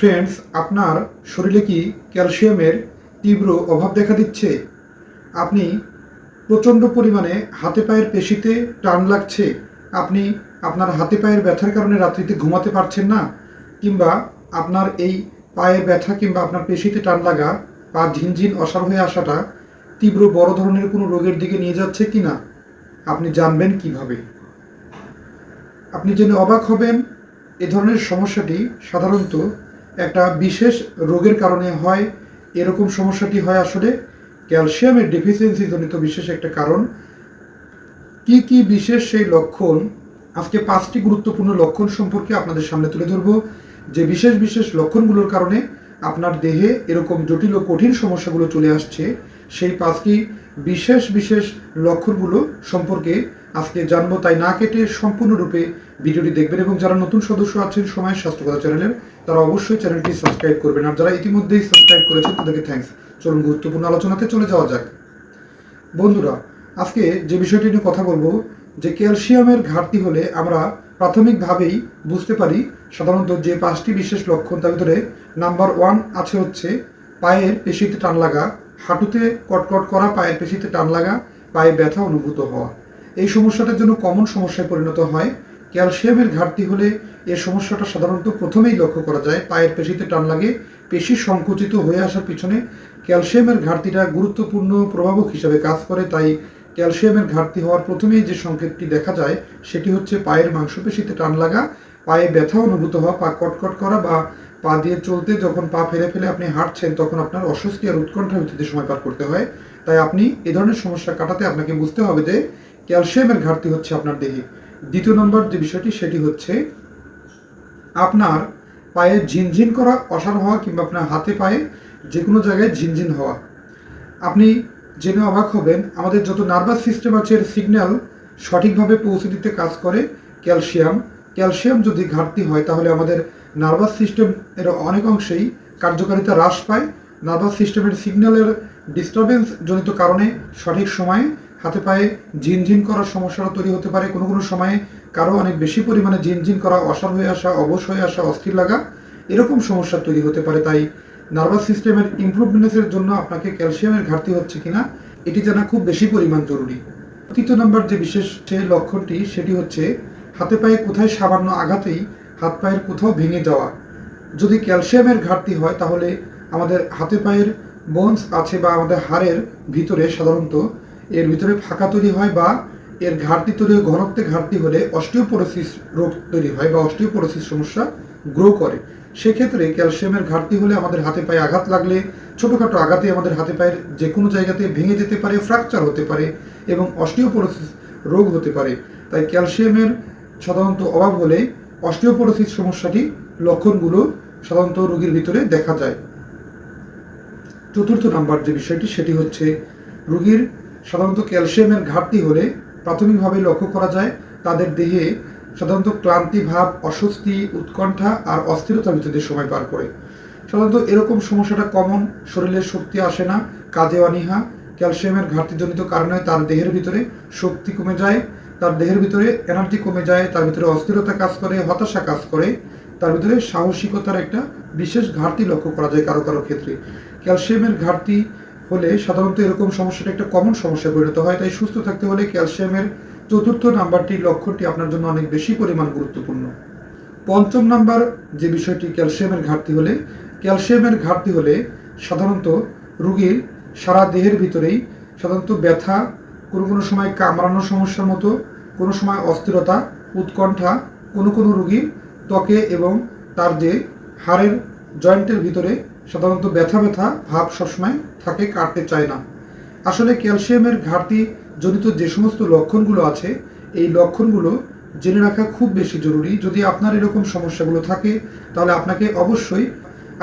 Friends আপনার শরীরে কি ক্যালসিয়ামের তীব্র অভাব দেখা দিচ্ছে? আপনি প্রচণ্ড পরিমাণে হাতে পায়ের পেশিতে টান লাগছে। আপনি আপনার হাতে পায়ের ব্যথার কারণে রাত্রিতে ঘুমাতে পারছেন না, কিংবা আপনার এই পায়ের ব্যথা কিংবা আপনার পেশিতে টান লাগা বা ঝিনঝিন অসার হয়ে আসাটা তীব্র বড় ধরনের কোনো রোগের দিকে নিয়ে যাচ্ছে কি না? আপনি জানবেন কীভাবে। আপনি জেনে অবাক হবেন, এ ধরনের সমস্যাটি সাধারণত একটা বিশেষ রোগের কারণে হয়, এরকম সমস্যাটি হয় আসলে। ক্যালসিয়ামের ডেফিসিয়েন্সি জনিত বিশেষ একটা কারণ। কি কি বিশেষ সেই লক্ষণ? আজকে পাঁচটি গুরুত্বপূর্ণ লক্ষণ সম্পর্কে আপনাদের সামনে তুলে ধরব। যে বিশেষ বিশেষ লক্ষণগুলোর কারণে আপনার দেহে এরকম জটিল ও কঠিন সমস্যাগুলো চলে আসছে, সেই পাঁচটি বিশেষ বিশেষ লক্ষণগুলো সম্পর্কে আজকে জানব, তাই না কেটে সম্পূর্ণরূপে ভিডিওটি দেখবেন এবং যারা নতুন সদস্য আছেন সময় স্বাস্থ্যকতা চ্যানেলের তারা অবশ্যই চ্যানেলটি সাবস্ক্রাইব করবেন। আর যারা ইতিমধ্যেই সাবস্ক্রাইব করেছেন, তাদেরকে থ্যাঙ্কস চলুন গুরুত্বপূর্ণ আলোচনাতে চলে যাওয়া যাক। বন্ধুরা, আজকে যে বিষয়টি নিয়ে কথা বলব, যে ক্যালসিয়ামের ঘাটতি হলে আমরা প্রাথমিকভাবেই বুঝতে পারি, সাধারণত যে পাঁচটি বিশেষ লক্ষণ, তার ভিতরে নাম্বার ওয়ান আছে হচ্ছে পায়ের পেশিতে টান লাগা, হাঁটুতে কটকট করা পায়ের পেশিতে টান লাগা, পায়ে ব্যথা অনুভূত হওয়া। এই সমস্যাটার জন্য কমন সমস্যায় পরিণত হয়। ক্যালসিয়ামের ঘাটতি হলে এই সমস্যাটা সাধারণত প্রথমেই লক্ষ্য করা যায়। পায়ের পেশিতে টান লাগে, পেশি সংকুচিত হয়ে আসার পিছনে ক্যালসিয়ামের ঘাটতিটা গুরুত্বপূর্ণ প্রভাবক হিসাবে কাজ করে। তাই ক্যালসিয়ামের ঘাটতি হওয়ার প্রথমেই যে সংকেতটি দেখা যায়, সেটি হচ্ছে পায়ের মাংসপেশিতে টান লাগা, পায়ে ব্যথা অনুভূত হওয়া, পা কটকট করা বা পা দিয়ে চলতে যখন পা ফেলে ফেলে আপনি হাঁটছেন, তখন আপনার অস্বস্তি আর উৎকণ্ঠা ভিত্তিতে সময় পার করতে হয়। তাই আপনি এ ধরনের সমস্যা কাটাতে আপনাকে বুঝতে হবে যে ক্যালসিয়ামের ঘাটতি হচ্ছে আপনার দেহে। দ্বিতীয় নম্বর যে বিষয়টি, সেটি হচ্ছে আপনার পায়ে ঝিনঝিন করা অসার হওয়া কিংবা আপনার হাতে পায়ে যে কোনো জায়গায় ঝিনঝিন হওয়া। আপনি জেনে অবাক হবেন, আমাদের যত নার্ভাস সিস্টেম আছে, এর সিগন্যাল সঠিকভাবে পৌঁছে দিতে কাজ করে ক্যালসিয়াম। ক্যালসিয়াম যদি ঘাটতি হয়, তাহলে আমাদের নার্ভাস সিস্টেম এর অনেক অংশেই কার্যকারিতা হ্রাস পায়। নার্ভাস সিস্টেমের সিগন্যালের ডিস্টারবেন্স জনিত কারণে সঠিক সময়ে হাতে পায়ে ঝিনঝিন করার সমস্যাটা তৈরি হতে পারে। কোনো কোনো সময়ে কারও অনেক বেশি পরিমাণে ঝিনঝিন করা অসার হয়ে আসা, অবশ হয়ে আসা, অস্থির লাগা এরকম সমস্যা তৈরি হতে পারে। তাই নার্ভাস সিস্টেমের ইমপ্রুভমেন্টের জন্য আপনাকে ক্যালসিয়ামের ঘাটতি হচ্ছে কিনা, এটি জানা খুব বেশি পরিমাণ জরুরি। তৃতীয় নম্বর যে বিশেষ যে লক্ষণটি, সেটি হচ্ছে হাতে পায়ে কোথায় সামান্য আঘাতেই হাত পায়ের কোথাও ভেঙে যাওয়া। যদি ক্যালসিয়ামের ঘাটতি হয়, তাহলে আমাদের হাতে পায়ের বোনস আছে বা আমাদের হাড়ের ভিতরে সাধারণত এর ভিতরে ফাঁকা তৈরি হয় বা এর ঘাটতি তৈরি ঘনত্বে ঘাটতি হলে অস্টিওপোরোসিস রোগ তৈরি হয় বা অস্টিওপোরোসিস সমস্যা গ্রো করে। সেক্ষেত্রে ক্যালসিয়ামের ঘাটতি হলে আমাদের হাতে পায়ে আঘাত লাগলে, ছোটোখাটো আঘাতে আমাদের হাতে পায়ের যে কোনো জায়গাতে ভেঙে যেতে পারে ফ্র্যাকচার হতে পারে এবং অস্টিওপোরোসিস রোগ হতে পারে। তাই ক্যালসিয়ামের সাধারণত অভাব হলে অস্টিওপোরোসিস সমস্যাটি লক্ষণগুলো সাধারণত রোগীর ভিতরে দেখা যায়। চতুর্থ নাম্বার যে বিষয়টি, সেটি হচ্ছে রোগীর সাধারণত ক্যালসিয়ামের ঘাটতি হলে প্রাথমিকভাবে লক্ষ্য করা যায় তাদের দেহে সাধারণত ক্লান্তি ভাব, অস্বস্তি, উৎকণ্ঠা আর অস্থিরতার ভিতরে সময় পার করে। সাধারণত এরকম সমস্যাটা কমন শরীরের শক্তি আসে না, কাজে অনীহা, ক্যালসিয়ামের ঘাটতিজনিত কারণে তার দেহের ভিতরে শক্তি কমে যায়, তার দেহের ভিতরে এনার্জি কমে যায়, তার ভিতরে অস্থিরতা কাজ করে, হতাশা কাজ করে, তার ভিতরে সাহসিকতার একটা বিশেষ ঘাটতি লক্ষ্য করা যায় কারও কারও ক্ষেত্রে। ক্যালসিয়ামের ঘাটতি হলে সাধারণত এরকম সমস্যাটা একটা কমন সমস্যায় পরিণত হয়। তাই সুস্থ থাকতে হলে ক্যালসিয়ামের চতুর্থ নাম্বারটি লক্ষণটি আপনার জন্য অনেক বেশি পরিমাণ গুরুত্বপূর্ণ। পঞ্চম নাম্বার যে বিষয়টি, ক্যালসিয়ামের ঘাটতি হলে, ক্যালসিয়ামের ঘাটতি হলে সাধারণত রুগীর সারা দেহের ভিতরেই সাধারণত ব্যথা, কোনো কোনো সময় কামড়ানোর সমস্যার মতো, কোনো সময় অস্থিরতা, উৎকণ্ঠা, কোনো কোনো রুগীর ত্বকে এবং তার যে হাড়ের জয়েন্টের ভিতরে সাধারণত ব্যথা ব্যথা, ভাব সবসময় থাকে, কাটতে চায় না। আসলে ক্যালসিয়ামের ঘাটতি জনিত যে সমস্ত লক্ষণগুলো আছে, এই লক্ষণগুলো জেনে রাখা খুব বেশি জরুরি। যদি আপনার এরকম সমস্যাগুলো থাকে, তাহলে আপনাকে অবশ্যই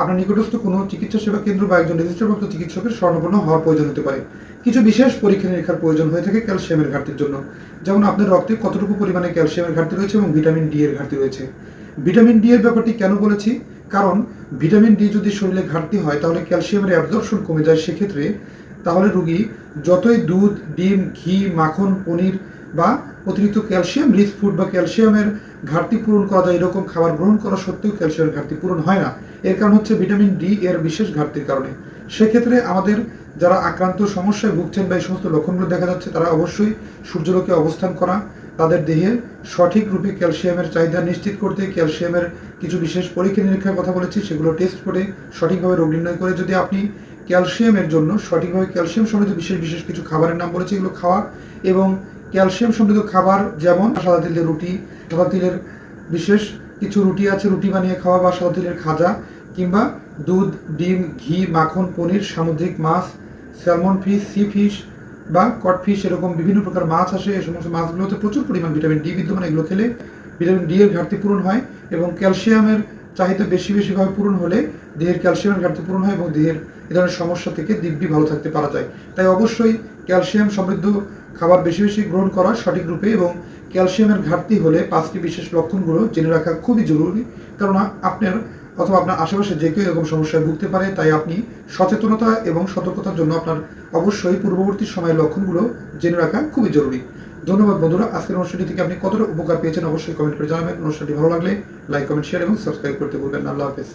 আপনার নিকটস্থ কোনো চিকিৎসা সেবা কেন্দ্র বা একজন রেজিস্টারপ্রাপ্ত চিকিৎসকের স্বর্ণপন্ন হওয়ার প্রয়োজন হতে পারে। কিছু বিশেষ পরীক্ষা নিরীক্ষার প্রয়োজন হয়ে থাকে ক্যালসিয়ামের ঘাটতির জন্য। যেমন আপনার রক্তে কতটুকু পরিমাণে ক্যালসিয়ামের ঘাটতি রয়েছে এবং ভিটামিন ডি এর ঘাটতি রয়েছে। ভিটামিন ডি এর ব্যাপারটি কেন বলেছি? কারণ ভিটামিন ডি যদি শরীরে ঘাটতি হয়, তাহলে ক্যালসিয়ামের অ্যাবজর্পশন কমে যায়। সেক্ষেত্রে তাহলে রুগী যতই দুধ, ডিম, ঘি, মাখন, পনির বা অতিরিক্ত ক্যালসিয়াম, রিচ ফুড বা ক্যালসিয়ামের ঘাটতি পূরণ করা যায়, এরকম খাবার গ্রহণ করা সত্ত্বেও ক্যালসিয়ামের ঘাটতি পূরণ হয় না। এর কারণ হচ্ছে ভিটামিন ডি এর বিশেষ ঘাটতির কারণে। সেক্ষেত্রে আমাদের যারা আক্রান্ত সমস্যায় ভুগছেন বা এই সমস্ত লক্ষণগুলো দেখা যাচ্ছে, তারা অবশ্যই সূর্যলোকে অবস্থান করা তাদের দেহে সঠিক রূপে ক্যালসিয়ামের চাহিদা নিশ্চিত করতে ক্যালসিয়ামের কিছু বিশেষ পরীক্ষা নিরীক্ষার কথা বলেছি, সেগুলো টেস্ট করে সঠিকভাবে রোগ নির্ণয় করে যদি আপনি ক্যালসিয়ামের জন্য সঠিকভাবে ক্যালসিয়াম সমৃদ্ধ বিশেষ বিশেষ কিছু খাবারের নাম বলেছি, এগুলো খাওয়া এবং ক্যালসিয়াম সমৃদ্ধ খাবার যেমন সাদা তিলের রুটি, সাদা তিলের বিশেষ কিছু রুটি আছে, রুটি বানিয়ে খাওয়া বা সাদা তিলের খাজা কিংবা দুধ, ডিম, ঘি, মাখন, পনির, সামুদ্রিক মাছ, স্যালমন ফিশ, সি ফিশ বা কট ফিশ এরকম বিভিন্ন প্রকার মাছ আসে এই সমস্ত মাছগুলোতে প্রচুর পরিমাণ ভিটামিন ডি বিদ্যমান, এগুলো খেলে ভিটামিন ডি এর ঘাটতি পূরণ হয় এবং ক্যালসিয়ামের চাহিদা বেশি বেশিভাবে পূরণ হলে দেহের ক্যালসিয়ামের ঘাটতি পূরণ হয় এবং দেহের এ ধরনের সমস্যা থেকে দিব্যি ভালো থাকতে পারা যায়। তাই অবশ্যই ক্যালসিয়াম সমৃদ্ধ খাবার বেশি বেশি গ্রহণ করা সঠিক রূপে এবং ক্যালসিয়ামের ঘাটতি হলে পাঁচটি বিশেষ লক্ষণগুলো জেনে রাখা খুবই জরুরি। কারণ আপনার অথবা আপনার আশেপাশে যে কেউ এরকম সমস্যায় ভুগতে পারে, তাই আপনি সচেতনতা এবং সতর্কতার জন্য আপনার অবশ্যই পূর্ববর্তী সময়ের লক্ষণগুলো জেনে রাখা খুবই জরুরি। ধন্যবাদ বন্ধুরা, আজকের অনুষ্ঠানটি থেকে আপনি কতটা উপকার পেয়েছেন অবশ্যই কমেন্ট করে জানাবেন। অনুষ্ঠানটি ভালো লাগলে লাইক, কমেন্ট শেয়ার এবং সাবস্ক্রাইব করতে ভুলবেন আল্লাহ হাফেজ।